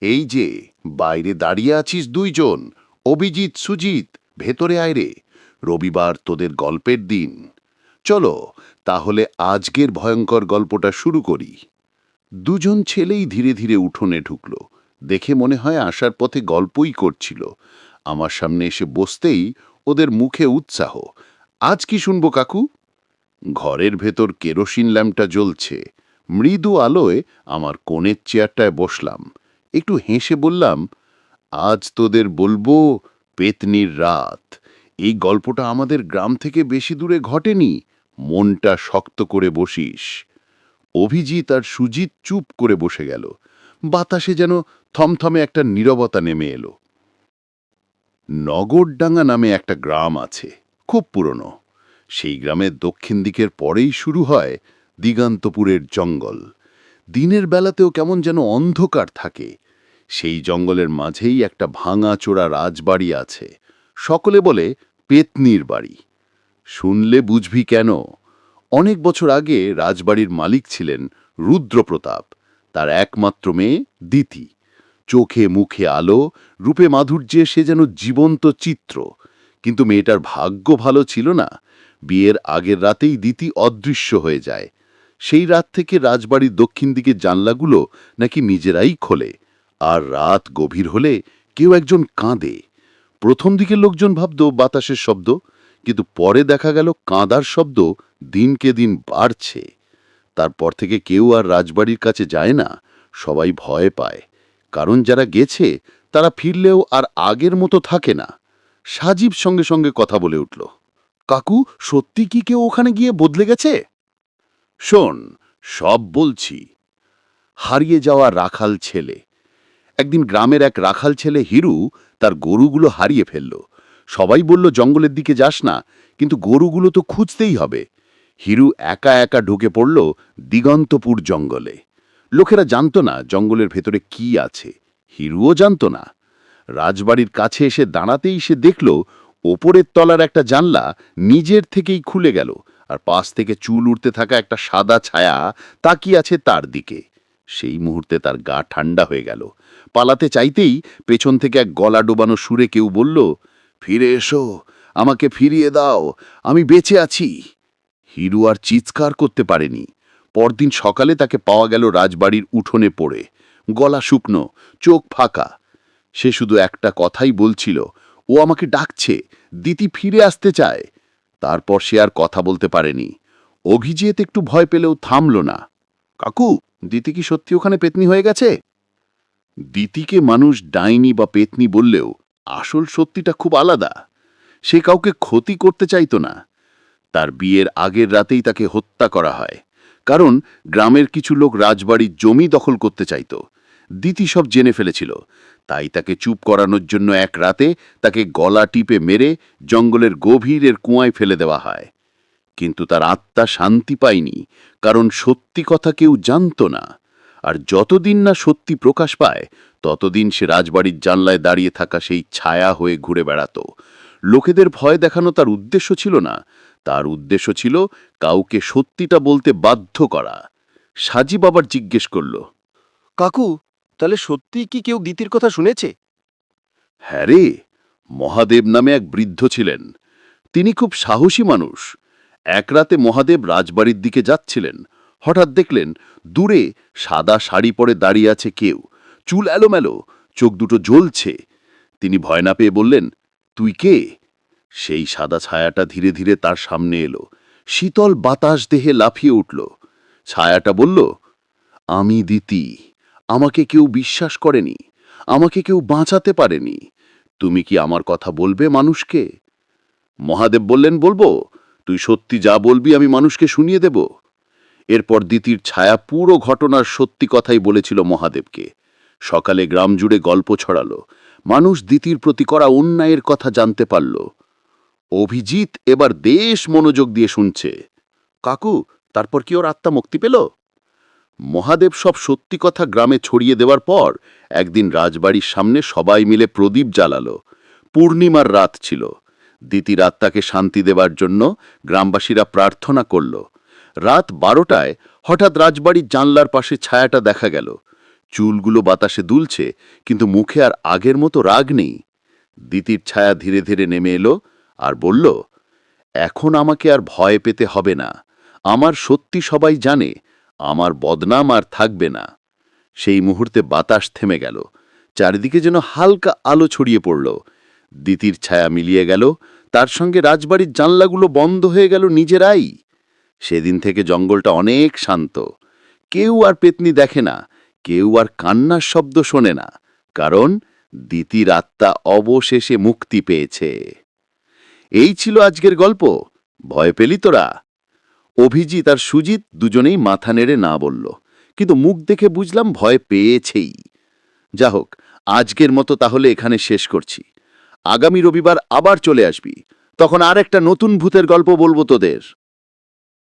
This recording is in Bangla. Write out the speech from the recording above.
এই যে, বাইরে দাঁড়িয়ে আছিস দুইজন, অভিজিৎ সুজিত ভেতরে আয় রে, রবিবার তোদের গল্পের দিন। চলো, তাহলে আজকের ভয়ঙ্কর গল্পটা শুরু করি। দুজন ছেলেই ধীরে ধীরে উঠোনে ঢুকল। দেখে মনে হয় আসার পথে গল্পই করছিল। আমার সামনে এসে বসতেই ওদের মুখে উৎসাহ। আজ কি শুনব কাকু? ঘরের ভেতর কেরোসিন ল্যাম্পটা জ্বলছে। মৃদু আলোয় আমার কোণের চেয়ারটায় বসলাম। একটু হেসে বললাম, আজ তোদের বলব পেতনির রাত। এই গল্পটা আমাদের গ্রাম থেকে বেশি দূরে ঘটেনি। মনটা শক্ত করে বসিস। অভিজিৎ আর সুজিত চুপ করে বসে গেল। বাতাসে যেন থমথমে একটা নীরবতা নেমে এলো। নগরডাঙ্গা নামে একটা গ্রাম আছে, খুব পুরনো। সেই গ্রামের দক্ষিণ দিকের পরেই শুরু হয় দিগান্তপুরের জঙ্গল। দিনের বেলাতেও কেমন যেন অন্ধকার থাকে। সেই জঙ্গলের মাঝেই একটা ভাঙাচোরা রাজবাড়ি আছে। সকলে বলে পেতনির বাড়ি। শুনলে বুঝবি কেন? অনেক বছর আগে রাজবাড়ির মালিক ছিলেন রুদ্রপ্রতাপ, তার একমাত্র মেয়ে দিতি। চোখে মুখে আলো, রূপে মাধুর্যে সে যেন জীবন্ত চিত্র। কিন্তু মেয়েটার ভাগ্য ভালো ছিল না। বিয়ের আগের রাতেই দিতি অদৃশ্য হয়ে যায়। সেই রাত থেকে রাজবাড়ির দক্ষিণ দিকের জানলাগুলো নাকি নিজেরাই খোলে। আর রাত গভীর হলে কেউ একজন কাঁদে। প্রথম দিকে লোকজন ভাবত বাতাসের শব্দ, কিন্তু পরে দেখা গেল কাঁদার শব্দ দিনকে দিন বাড়ছে। তারপর থেকে কেউ আর রাজবাড়ির কাছে যায় না, সবাই ভয় পায়। কারণ যারা গেছে, তারা ফিরলেও আর আগের মতো থাকে না। সাজীব সঙ্গে সঙ্গে কথা বলে উঠল, কাকু, সত্যি কি কেউ ওখানে গিয়ে বদলে গেছে? শোন, সব বলছি। হারিয়ে যাওয়া রাখাল ছেলে। একদিন গ্রামের এক রাখাল ছেলে হিরু তার গরুগুলো হারিয়ে ফেলল। সবাই বলল, জঙ্গলের দিকে যাস না, কিন্তু গরুগুলো তো খুঁজতেই হবে। হিরু একা একা ঢুকে পড়ল দিগন্তপুর জঙ্গলে। লোকেরা জানত না জঙ্গলের ভেতরে কি আছে। হিরুও জানত না। রাজবাড়ির কাছে এসে দাঁড়াতেই সে দেখল, ওপরের তলার একটা জানলা নিজের থেকেই খুলে গেল। আর পাশ থেকে চুল উঠতে থাকা একটা সাদা ছায়া তাকিয়ে আছে তার দিকে। সেই মুহূর্তে তার গা ঠান্ডা হয়ে গেল। পালাতে চাইতেই পেছন থেকে এক গলা ডোবানো সুরে কেউ বলল, ফিরে এসো, আমাকে ফিরিয়ে দাও, আমি বেঁচে আছি। হিরু আর চিৎকার করতে পারেনি। পরদিন সকালে তাকে পাওয়া গেল রাজবাড়ির উঠোনে পড়ে। গলা শুকনো, চোখ ফাঁকা। সে শুধু একটা কথাই বলছিল, ও আমাকে ডাকছে, দিতি ফিরে আসতে চায়। তারপর সে আর কথা বলতে পারেনি। অভিজিৎ একটু ভয় পেলেও থামল না। কাকু, দিতি কি সত্যি ওখানে পেতনি হয়ে গেছে? দিতিকে মানুষ ডাইনি বা পেতনি বললেও আসল সত্যিটা খুব আলাদা। সে কাউকে ক্ষতি করতে চাইত না। তার বিয়ের আগের রাতেই তাকে হত্যা করা হয়। কারণ গ্রামের কিছু লোক রাজবাড়ির জমি দখল করতে চাইত। দিতি সব জেনে ফেলেছিল। তাই তাকে চুপ করানোর জন্য এক রাতে তাকে গলা টিপে মেরে জঙ্গলের গভীরের কুয়ায় ফেলে দেওয়া হয়। কিন্তু তার আত্মা শান্তি পায়নি, কারণ সত্যি কথা কেউ জানত না। আর যতদিন না সত্যি প্রকাশ পায়, ততদিন সে রাজবাড়ির জানলায় দাঁড়িয়ে থাকা সেই ছায়া হয়ে ঘুরে বেড়াত। লোকেদের ভয় দেখানো তার উদ্দেশ্য ছিল না। তার উদ্দেশ্য ছিল কাউকে সত্যিটা বলতে বাধ্য করা। সাজি বাবার জিজ্ঞেস করল, কাকু তাহলে সত্যিই কি কেউ দিতির কথা শুনেছে? হ্যাঁ রে, মহাদেব নামে এক বৃদ্ধ ছিলেন। তিনি খুব সাহসী মানুষ। এক রাতে মহাদেব রাজবাড়ির দিকে যাচ্ছিলেন। হঠাৎ দেখলেন দূরে সাদা শাড়ি পরে দাঁড়িয়ে আছে কেউ। চুল এলোমেলো, চোখ দুটো জ্বলছে। তিনি ভয় না পেয়ে বললেন, তুই কে? সেই সাদা ছায়াটা ধীরে ধীরে তার সামনে এলো। শীতল বাতাস দেহে লাফিয়ে উঠল। ছায়াটা বলল, আমি দিতি। আমাকে কেউ বিশ্বাস করেনি, আমাকে কেউ বাঁচাতে পারেনি। তুমি কি আমার কথা বলবে মানুষকে? মহাদেব বললেন, বলব। তুই সত্যি যা বলবি আমি মানুষকে শুনিয়ে দেব। এরপর দিতির ছায়া পুরো ঘটনার সত্যি কথাই বলেছিল মহাদেবকে। সকালে গ্রাম জুড়ে গল্প ছড়ালো। মানুষ দিতির প্রতি করা অন্যায়ের কথা জানতে পারল। অভিজিৎ এবার দেশ মনোযোগ দিয়ে শুনছে। কাকু, তারপর কি ওর আত্মা মুক্তি পেল? মহাদেব সব সত্যি কথা গ্রামে ছড়িয়ে দেওয়ার পর একদিন রাজবাড়ির সামনে সবাই মিলে প্রদীপ জ্বালালো। পূর্ণিমার রাত ছিল। দিতির আত্মাকে শান্তি দেবার জন্য গ্রামবাসীরা প্রার্থনা করল। রাত বারোটায় হঠাৎ রাজবাড়ির জানলার পাশে ছায়াটা দেখা গেল। চুলগুলো বাতাসে দুলছে, কিন্তু মুখে আর আগের মতো রাগ নেই। দিতির ছায়া ধীরে ধীরে নেমে এলো আর বলল, এখন আমাকে আর ভয় পেতে হবে না। আমার সত্যি সবাই জানে আমার বদনাম আর থাকবে না। সেই মুহূর্তে বাতাস থেমে গেল। চারিদিকে যেন হালকা আলো ছড়িয়ে পড়ল। দিতির ছায়া মিলিয়ে গেল। তার সঙ্গে রাজবাড়ির জানলাগুলো বন্ধ হয়ে গেল নিজেরাই। সেদিন থেকে জঙ্গলটা অনেক শান্ত। কেউ আর পেতনি দেখে না। কেউ আর কান্নার শব্দ শোনে না। কারণ দিতির আত্মা অবশেষে মুক্তি পেয়েছে। এই ছিল আজকের গল্প। ভয় পেলি তোরা? অভিজিৎ আর সুজিত দুজনেই মাথা নেড়ে না বলল, কিন্তু মুখ দেখে বুঝলাম ভয় পেয়েছেই। যা হোক আজকের মতো তাহলে এখানে শেষ করছি। আগামী রবিবার আবার চলে আসবি, তখন আর একটা নতুন ভূতের গল্প বলব তোদের।